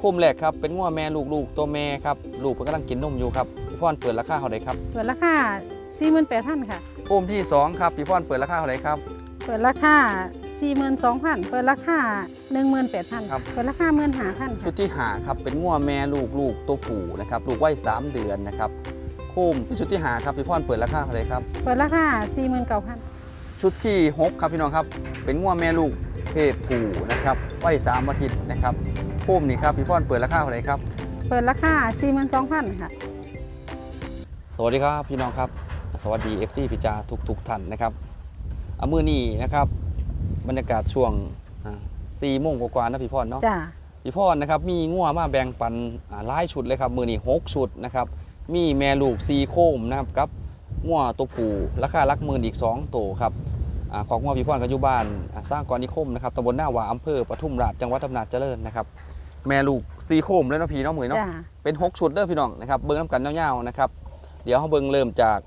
โคมแรกครับเป็นงัวแม่ลูกลูกตัวแม่ครับลูกเพิ่นกำลังกินนมอยู่ครับพี่พรเปิดราคาเท่าไหร่ครับเปิดราคา48,000ค่ะโคมที่สองครับพี่พรเปิดราคาเท่าไหร่ครับเปิดราคา42,000เปิดราคา18,000ครับเปิดราคา15,000ชุค่ะดที่หาครับเป็นงัวแม่ลูกลูกตัวผู้นะครับลูกวัยสามเดือนนะครับโคมเป็นชุดที่หาครับพี่พรเปิดราคาเท่าไหร่ครับเปิดราคา49,000ชุดที่หกครับพี่น้องครับเป็นงัวแม่ลูกเพศผู้นะครับวัยสามอาทิตย์นะครับโคมนี่ครับพี่พรเปิดราคาเท่าไหร่ครับ เปิดราคา42,000ค่ะ สวัสดีครับพี่น้องครับ สวัสดี FC พิจาทุกทุกๆท่านนะครับเอามือนี้นะครับ บรรยากาศช่วงสี่โมงกว่าๆนะพี่พรเนาะจ้าพี่พรนะครับมีงัวมาแบ่งปันอ่าหลายชุดเลยครับ มือนี้หกชุดนะครับ มีแม่ลูกซีโคมนะครับกับงัวตัวผู้ราคาหลักหมื่นอีก2ตัวครับอ่าของงัวพี่พรกับอยู่บ้านอ่าสร้างกรนิคมนะครับตำบลหน้าหวาอำเภอปทุมราชจังหวัดอำนาจเจริญนะครับ แม่ลูกซีโคมเลยเนาะพี่เนาะมือเนาะจ้าเป็น 6 ชุดเด้อพี่น้องนะครับเบิ้งน้ำกันยาวๆนะครับเดี๋ยวเขาเบิ้งเริ่มจาก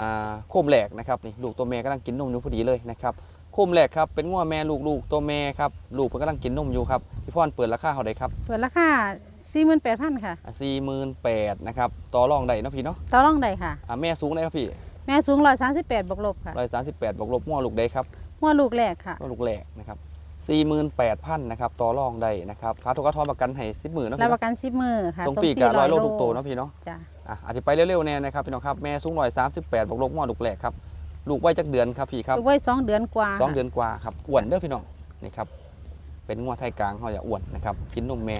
อ่าโคมแหลกนะครับนี่ลูกตัวแม่กำลังกินนมอยู่พอดีเลยนะครับโคมแหลกครับเป็นงัวแม่ลูกลูกตัวแม่ครับลูกเพิ่นกำลังกินนมอยู่ครับพี่พรเปิดราคาเท่าไหร่ครับเปิดราคา48,000ค่ะ สี่หมื่นแปดนะครับต่อรองได้เนาะพี่เนาะต่อรองได้ค่ะ อ่าแม่สูงได้ครับพี่แม่สูง138บวกลบค่ะร้อยสามสิบแปดบวกลบงัวลูกได้ครับ หัวลูกแรกค่ะงัวลูกแหลกนะครับ สี่หมื่นแปดพันนะครับต่อรองได้นะครับค่าทุกกระทอนประกันให้สิบหมื่นเนาะรับพี่ประกัน10มื้อค่ะส่งฟรีกับร้อยโลทุกตัวเนาะพี่เนาะจ้าอะอธิบายเร็วๆแน่นะครับพี่น้องครับแม่สูงร้อยสามสิบแปดบวกลบงอลูกแหลกครับลูกไว้จักเดือนครับพี่ครับลูกไว้สองเดือนกว่าสองเดือนกว่าครับอ้วนเด้อพี่น้องนี่ครับเป็นงัวไทยกลางเขาอย่าอ้วนนะครับกินนมแม่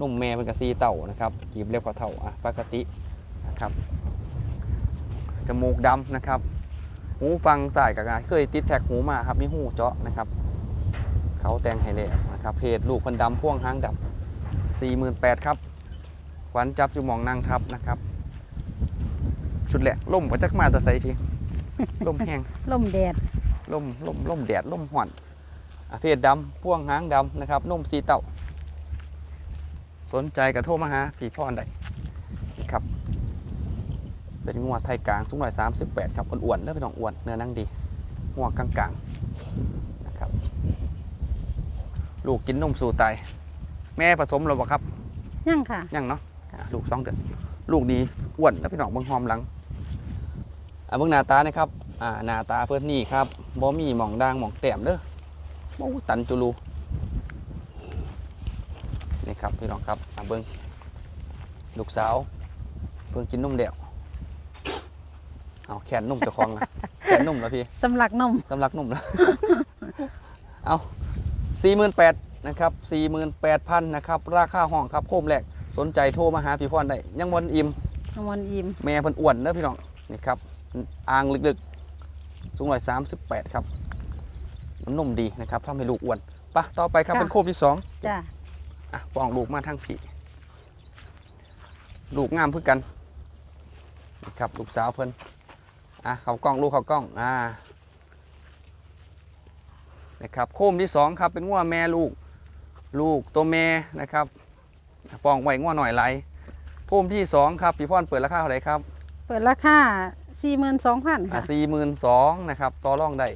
นมแม่เป็นกระซีเต่านะครับกีบเล็บกว่าเต่าอะปกตินะครับจมูกดำนะครับหูฟังสายกับงานเคยติดแท็กหูมาครับมีหูเจาะนะครับ เขาแต่งให้แล้วนะครับเพจลูกคนดำพ่วงหางดำสี่หมื่นแปดครับขวัญจับจุมองนางทับนะครับ ชุดแหละล่มกว่าจักมาแตะไซทีล่มแห้งลมแดดล่มล่มล่มแดดล่มห่อนอะเพศดำพ่วงหางดำนะครับนุ่มสีเต่า สนใจกระโทรมาหาพี่พ่ออันใดนี่ครับเป็นงัวไทยกลางสูงหน่อย38ครับอ้วนๆแล้วเป็นน้องอ้วนเนื้อหนังดีงัวกลางๆนะครับ ลูกกินนมสู่ไตแม่ผสมหรือเปล่าครับยังค่ะ ยังเนาะอะลูกสองเดือนลูกดีอ้วนแล้วพี่น้องเบิ่งหอมหลังอะเบิ่งหน้าตานะครับอ่าหน้าตาเพื่อนนี่ครับบ่มีหมองด่างหมองแต้มเด้อโอ้ตันจุลูนี่ครับพี่น้องครับอะเบิ่งลูกสาวเพิ่งกินนมเดี่ยวเอาแขนนุ่มเจะคลองละแขนนุ่มแล้วพี่สำลักนมสำลักนุ่มแล้วเอา สี่หมื่นแปดนะครับสี่หมื่นแปดพันนะครับราคาห้องครับโคมแรกสนใจโทรมาหาพี่พรได้ยังวันอิ่มนมวนอิ่มแม่เพิ่นอ้วนเด้อพี่น้องนี่ครับอ่างลึกๆสูงร้อยสามสิบแปดครับน้ำนมดีนะครับทำให้ลูกอ้วนไปะต่อไปครับค่ะเป็นโคมที่สองจ้าอะปองลูกมาทั้งผีลูกงามเพื่อกันนี่ครับลูกสาวเพิ่นอะเขากล้องลูกเขากล้องอ่า นะครับโคมที่สองครับเป็นงัวแม่ลูกลูกตัวแม่นะครับปองไว้งัวหน่อยไหลโคมที่สองครับพี่พ่อนเปิดราคาเท่าไหร่ครับเปิดราคา42,000อะค่ะสี่หมื่นสองนะครับต่อรองได้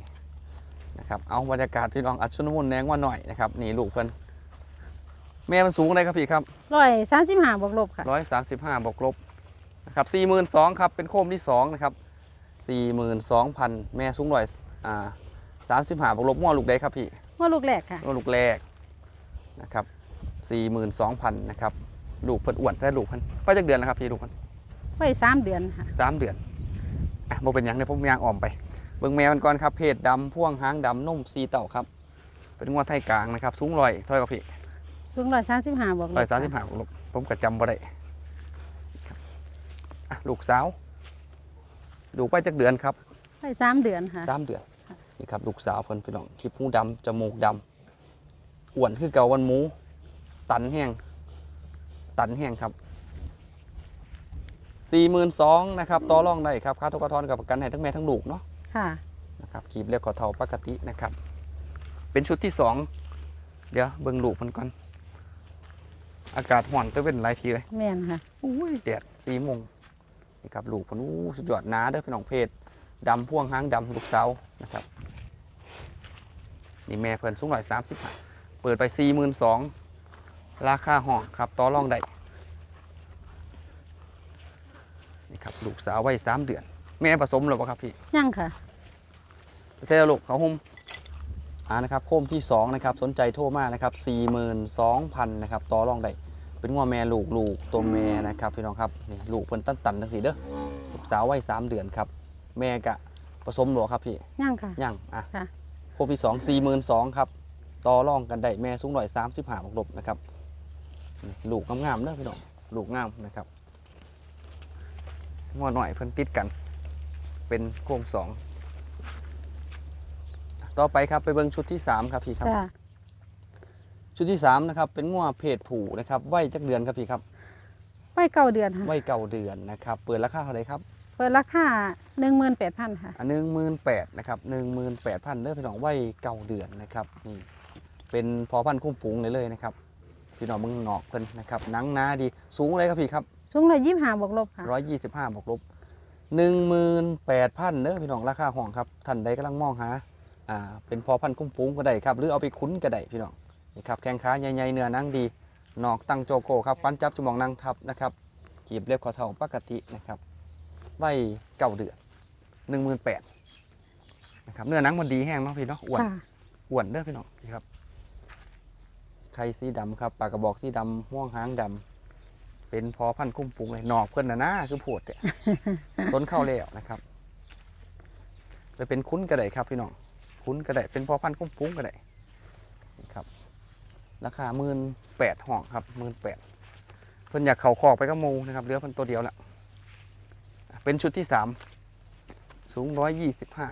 นะครับเอาบรรยากาศพี่น้องอัดชุนมุนแนงว่าหน่อยนะครับนี่ลูกเพิ่นแม่มันสูงอะไรครับพี่ครับ135บวกลบค่ะร้อยสามสิบห้าบวกลบนะครับสี่หมื่นสองครับเป็นโคมที่สองนะครับสี่หมื่นสองพันแม่สูงร้อยอ่า สามสิบห้าบวกลบมั่วลูกได้ครับพี่หัวลูกแรกค่ะมั่วลูกแรกนะครับสี่หมื่นสองพันนะครับลูกเพิ่นอ้วนได้ลูกเพิ่นไปจากเดือนแล้วครับพี่ลูกเพิ่นไว้สามเดือนค่ะสามเดือนอะโมเป็นหยังเดี๋ยวผมยางอ่อมไปเบิ่งแมวมันก่อนครับเพศดำพ่วงหางดำนุ่มสีเต่าครับ เป็นงวดไทยกลางนะครับสูงร้อยเท่าไหร่ครับพี่สูง135บวกลบร้อยสามสิบห้าบวกลบผมก็จำบ่ได้ครับอะลูกสาว ลูกไปจากเดือนครับไว้สามเดือนค่ะสามเดือน นี่ครับลูกสาวเพิ่นพี่น้องคลิปหูดำจมูกดำอ้วนคือเกาวันหมู ตันแห้งตันแห้งครับสี่หมื่นสองนะครับต่อรองได้ครับค่าทุกกระทอนกับประกันให้ทั้งแม่ทั้งลูกเนาะค่ะนะครับครีบเรียกกอเทาปกตินะครับ เป็นชุดที่สองเดี๋ยวเบิ่งลูกมันก่อนอากาศห่อนก็เป็นหลายทีเลยแม่นค่ะอุ้ยแดดสี่โมงนี่ครับลูกมันอู้สุดยอดหนาเด้อพี่น้องเพศดำพ่วงหางดำลูกสาวนะครับ นี่แม่เพิ่นสูงหน่อยสามสิบเปิดไปสี่หมื่นสองราคาห้องครับต่อรองได้นี่ครับลูกสาววัยสามเดือน แม่ผสมหรือเปล่าครับพี่ยังค่ะใช่แล้วลูกเขาหุ้มอ่านะครับโคมที่2นะครับสนใจโทรมานะครับ42,000นะครับต่อรองได้เป็นงัวแม่ลูกลูกตัวแม่นะครับพี่น้องครับนี่ลูกเพิ่นตันตันทั้งสีเด้อลูกสาววัย3เดือนครับ แม่กะผสมหรอครับพี่ยังค่ะยังอะ ค่ะโคมที่2 42,000ครับต่อรองกันได้แม่สูงหน่อย35บวกลบนะครับนี่ลูกงามๆเด้อพี่น้องลูกงามนะครับงัวหน่อยเพิ่นติดกัน เป็นโคมสองต่อไปครับไปเบิ่งชุดที่3ครับพี่ครับจ้าชุดที่3นะครับ เป็นงัวเพศผู้นะครับไว้จักเดือนครับพี่ครับไว้เก้าเดือนค่ะไว้เก่าเดือนนะครับ เปิดราคาเท่าไหร่ครับ เปิดราคาหนึ่งหมื่นแปดพันค่ะอันหนึ่งหมื่นแปดนะครับหนึ่งหมื่นแปดพันเด้อพี่น้องไว้เก่าเดือนนะครับนี่เป็นพอพันธุ์คุ้มฝูงเลยเลยนะครับพี่น้องมึงหนอกเพิ่นนะครับหนังหนาดีสูงเลยครับพี่ครับสูงเลยยี่ห้าบวกลบค่ะร้อยยี่สิบห้าบวกลบหนึ่งหมื่นแปดพันเด้อพี่น้องราคาห้องครับท่านใดกำลังมองหาอ่าเป็นพอพันธุ์คุ้มฝูงก็ได้ครับหรือเอาไปคุ้นก็ได้พี่น้องนี่ครับแข้งขาใหญ่ๆเนื้อหนังดีหนอกตั้งโจโก้ครับฟันจับจมองนั่งทับนะครับจีบเล็บคอเท่าปกตินะครับ ไว้เก่าเดือนหนึ่งหมื่นแปดนะครับเนื้อหนังมันดีแห้งเนาะพี่เนาะอ้วนค่ะอ้วนเด้อพี่น้องนี่ครับไข่สีดำครับปากกระบอกสีดำห่วงหางดำเป็นพอพันธุ์คุ้มฟุ้งเลยหนอกเพื่อนนะนะคือโผดเนี่ย ต้นเข้าแล้วนะครับไปเป็นคุ้นกระไดครับพี่น้องคุ้นกระไดเป็นพอพันธุ์คุ้มฟุ้งกระไดนี่ครับ ราคาหมื่นแปดห้องครับหมื่นแปดเพิ่นอยากเข่าคอกไปก็มูนะครับเหลือเพิ่นตัวเดียวละ เป็นชุดที่สามสูงร้อยยี่สิบห้า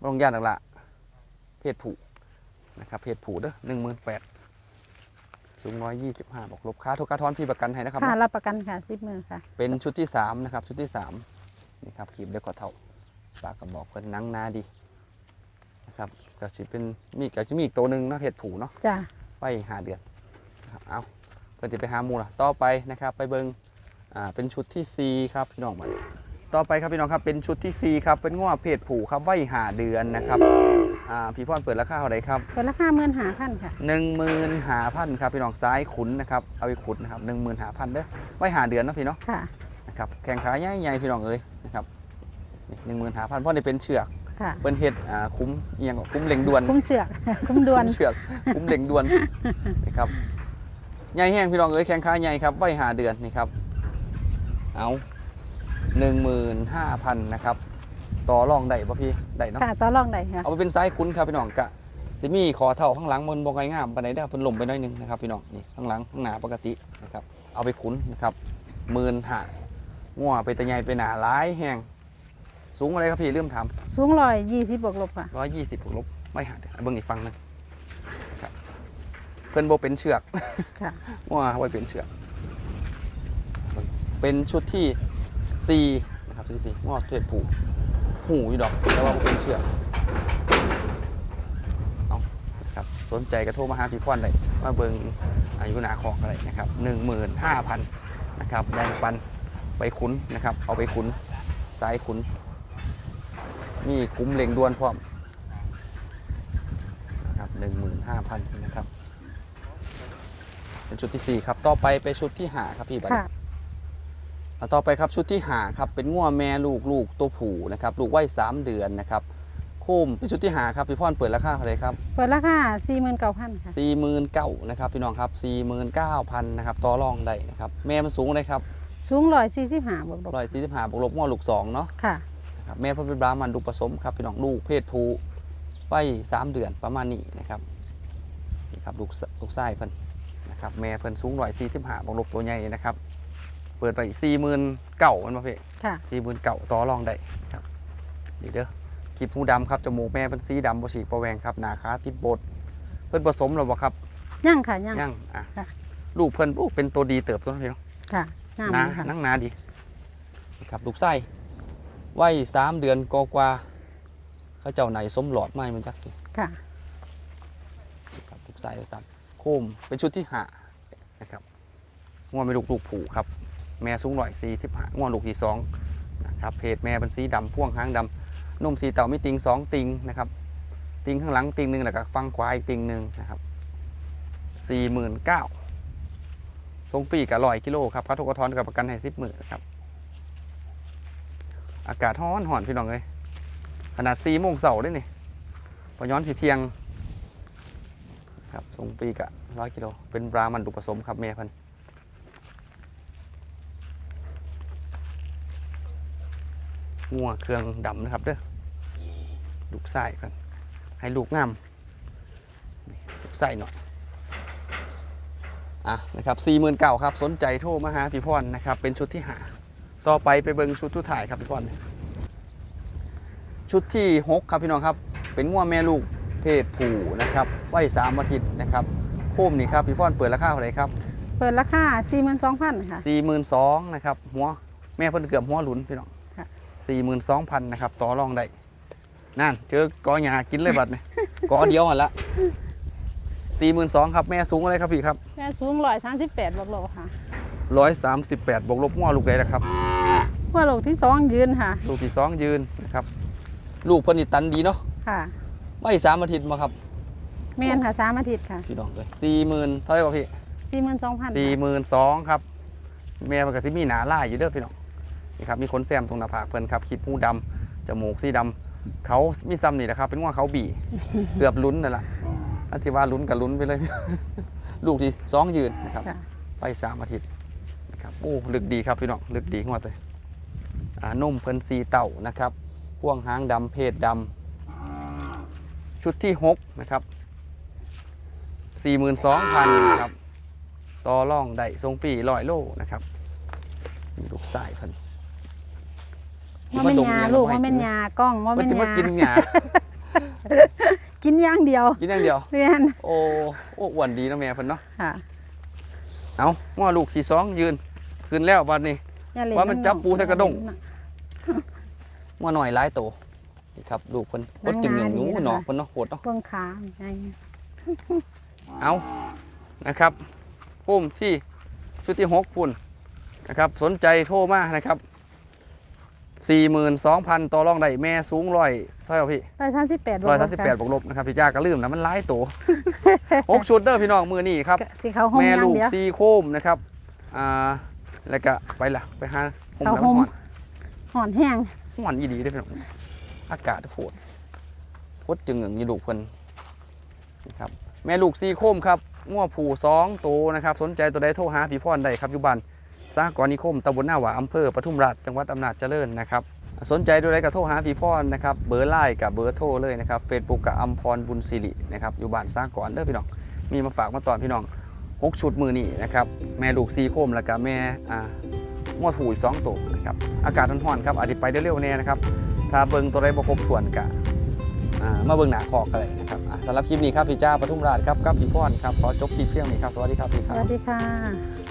บรองยานหลักละเพศผู้นะครับเพศผู้เด้อหนึ่งหมื่นแปดสูงร้อยยี่สิบห้าบอกลบค่าทุกกระทอนพี่ประกันให้นะครับค่ะเนาะรับประกันค่ะสิบมือค่ะ เป็นชุดที่สามนะครับ ชุดที่สามนี่ครับขีบเด็กกว่าเท่าปากกระบอกเพิ่นหนังหนาดีนะครับก็จะเป็นมีก็จะมีอีกตัวหนึ่งเนาะเพศผู้เนาะจ้าไปหาเดือนนะครับเอาเพื่อจะไปหาหมูละต่อไปนะครับ ไปเบิง อ่าเป็นชุดที่สี่ครับพี่น้องมาต่อไปครับพี่น้องครับเป็นชุดที่สี่ครับเป็นง้อเพศผู้ครับไว้หาเดือนนะครับอ่าพี่พ่อนเปิดราคาเท่าไหร่ครับเปิดราคาหมื่นหาพันค่ะหนึ่งหมื่นหาพันครับพี่น้องซ้ายขุนนะครับเอาไปขุนนะครับหนึ่งหมื่นหาพันเด้อไว้หาเดือนเนาะพี่เนาะค่ะนะครับแข่งขาใหญ่ๆพี่น้องเอ้ยนะครับหนึ่งหมื่นหาพันเพราะนี่เป็นเชือกค่ะเป็นเห็ดอ่าคุ้มเอียงกว่าคุ้มเหล็งด่วนคุ้มเสือกคุ้มดวนคุ้มเชือกคุ้มเหล็งด่วนนะครับใหญ่แห้งพี่น้องเอ้ยแข่งขาใหญ่ครับไว้หาเดือนนี่ครับ เอาหนึ่งหมื่นห้าพันนะครับต่อรองได้ป่ะพี่ได้เนาะค่ะต่อรองได้ค่ะเอาไปเป็นไซส์คุ้นครับพี่น้องกะจะมีคอเท่าข้างหลังมันบงไงงามปานใดได้ครับเพิ่นลมไปหน้อยหนึงนะครับพี่น้องนี่ข้างหลังข้างหน้าปกตินะครับเอาไปคุ้นนะครับหมื่นหางัวไปตะไยไปหนาหลายแห้งสูงอะไรครับพี่เริ่มถามสูงลอยยี่สิบบวกลบค่ะร้อยยี่สิบลบไม่หาเดี๋ยวเบิ่งอีกฟังหนึงครับเพิ่นโบเป็นเชือกค่ะงัวไว้เป็นเชือก เป็นชุดที่สี่นะครับชุดที่สี่งัวเทศผูหูอยู่ดอกแต่ว่าเป็นเชือกครับสนใจกระโทรมาหาพี่พรได้มาเบิงอายุนาของอะไรนะครับหนึ่งหมื่นห้าพันนะครับแบ่งปันไปขุนนะครับ เอาไปขุนสายขุนมีคุ้มเล็งดวนพร้อมนะครับหนึ่งหมื่นห้าพันนะครับ เป็นชุดที่สี่ครับ ต่อไปเป็นชุดที่หาครับพี่บัดค่ะอ่า ต่อไปครับชุดที่หาครับเป็นง่วแม่ลูกลูกตัวผู้นะครับลูกไว้สามเดือนนะครับโคมเป็นชุดที่หาครับพี่พรเปิดราคาเท่าไหร่ครับเปิดราคาสี่หมื่นเก้าพันค่ะสี่หมื่นเก้านะครับพี่น้องครับสี่หมื่นเก้าพันนะครับต่อรองได้นะครับแม่มันสูงเลยครับสูงลอยสี่สิบห้าบวกลบร้อยสี่สิบห้าบวกลบง้อลูกสองเนาะค่ะนะครับแม่เพ่อเป็นบรามันลูกผสมครับพี่น้องลูกเพศผู้ไว้สามเดือนประมาณนี้นะครับนี่ครับลูกสลูกไส้เพิ่นนะครับแม่เพิ่นสูงร้อยสี่สิบห้าบวกลบตัวใหญ่นะครับ เปิดไปสี่หมื่นเก้ามันมาเพ่ค่ะสี่หมื่นเก้าต่อรองได้ครับนี่เด้อคลิปหูดำครับจมูกแม่เป็นสีดำบฉีกประแวงครับหนาขาติดโบดเพิ่นผสมหรือเปล่าครับย่างค่ะย่างยังอะค่ะลูกเพิ่นลูกเป็นตัวดีเติบโตนะพี่น้องค่ะงามหนาดีค่ะนังหนาดีนี่ครับลูกไส้ไว้สามเดือนกกว่าๆเขาเจ้าไหนสมหลอดไม้มันจักนี่ค่ะครับลูกไส้ไว้สามโคมเป็นชุดที่หานะครับงวเป็นลูกลูกผูครับ แม่สูงร้อยสี่สิบห้างวลูกที่สองนะครับเพศแม่เป็นสีดำพ่วงหางดำนุ่มสีเต่ามีติงสองติงนะครับติงข้างหลังติงหนึ่งแล้วก็ฟังขวาอีกติงหนึ่งนะครับสี่หมื่นเก้าทรงปีกับร้อยกิโลครับพัทุกทอนกับประกันให้สิบหมื่นครับอากาศร้อนห่อนพี่น้องเลยขนาดสี่โมงเสาร์ได้นี่พอย้อนสีเทียงครับทรงปีกับร้อยกิโล เป็นบรามันดุผสมครับเมียพัน งัวเครื่องดำนะครับเด้อลูกไส้กันให้ลูกงามนี่ลูกไส้หน่อยอะนะครับสี่หมื่นเก่าครับ สนใจโทรมาหาพี่พรนะครับ เป็นชุดที่หา ต่อไปไปเบิงชุดทุกถ่ายครับพี่พรชุดที่หกครับพี่น้องครับ เป็นงัวแม่ลูกเพศผู้นะครับวัยสามอาทิตย์นะครับพุ่มนี่ครับพี่พรเปิดราคาเท่าไหร่ครับเปิดราคาสี่หมื่นสองพันค่ะสี่หมื่นสองนะครับหัวแม่เพิ่นเกือบหัวหลุนพี่น้องค่ะ สี่หมื่นสองพันนะครับ ต่อรองได้นั่นเจอกอหยากินเลยบัดเนี่ยกอเดียวหันละสี่หมื่นสองครับแม่สูงอะไรครับพี่ครับแม่สูงร้อยสามสิบแปดบวกโลค่ะร้อยสามสิบแปดบวกลบงัวลูกใดนะครับหัวโลกที่สองยืนค่ะ ลูกที่สองยืนนะครับ ลูกเพนนิตันดีเนาะค่ะไม่สามอาทิตย์มาครับ แม่นค่ะสามอาทิตย์ค่ะพี่น้องเลยสี่หมื่นเท่าไหร่กว่าพี่สี่หมื่นสองพันสี่หมื่นสองครับ แม่มันก็สิมีหนาล่ายอยู่เด้อพี่น้อง นี่ครับมีขนแซมตรงหน้าผากเพิ่นครับขีดหูดำจมูกสีดำเขามีซ้ำนี่แหละครับ เป็นว่าเขาบีเกือบลุ้นนั่นแหละอันที่ว่าลุ้นกับลุ้นไปเลย ลูกที่สองยืนนะครับ ค่ะ ไปสามอาทิตย์นะครับโอ้ลึกดีครับพี่น้องลึกดีงวดเลยอ่านุ่มเพิ่นสีเต่านะครับพ่วงหางดำเพศดำชุดที่หกนะครับสี่หมื่นสองพันครับต่อร่องได้ทรงปีลอยโลนะครับนี่ลูกสายเพิ่น ว่าเป็นยาลูกว่าเป็นยากล้องว่ามัเป็นนจะมายากินหยากินอย่างเดียว กินอย่างเดียวเรียนโอ้โอ้อ้วนดีนะแม่เพิ่นเนาะค่ะเอาง้อลูกที่สองยืนคืนแล้วบัดนี้อย่เล่ว่ามันจับปูใส่กระด้งน่ะง้อหน่อยหลายโตนี่ครับลูกเพิ่นโคตรจึงหนึ่งหนูนางงามดีนะคะหนอกเพิ่นเนาะโหดเนาะเบื้องขาไงเอานะครับพุ่มที่ชุดที่หกพุ่นนะครับ สนใจโทรมานะครับ สี่หมื่นสองพันต่อรองได้แม่สูงร้อยเท่าไหร่พี่ร้อยสามสิบแปดร้อยสามสิบแปดบวกลบนะครับพี่จ้าก็ลืมนะมันหลายโตหกชุดเด้อพี่น้องมือนี่ครับสีขาวห่มแม่อย่างลูกเดียวซีโคมนะครับอ่าแล้วก็ไปละไปหาห่มเขาน้ำห่มหอนหอนแห้งหอนอีดีได้อพี่น้องอากาศโผดโคตรจึงเหงืองยีลูกเพิ่นนะครับแม่ลูกซีโคมครับงัวผูสองตัวนะครับ สนใจตัวใดโทรหาพี่พรได้ครับอยู่บ้าน สากรณ์นิคมตำบลหน้าหวาอำเภอปทุมราชจังหวัดอำนาจเจริญนะครับสนใจตัวใดก็โทรหาพี่พรนะครับเบอร์ไลน์กับเบอร์โทรเลยนะครับเฟซบุ๊กกับอัมพรบุญสิรินะครับอยู่บ้านสากรณ์เด้อพี่น้องมีมาฝากมาตอนพี่น้องหกชุดมือนี่นะครับแม่ลูกซีโคมแล้วก็แม่อ่าง้วถูอีกสองตัวนะครับอากาศร้อนๆครับอาจจะไปได้เร็วแน่นะครับถ้าเบิ่งตัวใดบ่ครบถวนกะมาเบิ่งหนาคอกกันเลยนะครับสำหรับคลิปนี้ครับพี่จ้าปทุมราชครับกับพี่พรครับขอจบคลิปเพียงนี้ครับสวัสดีครับพี่คสรับวัสดีค่ะ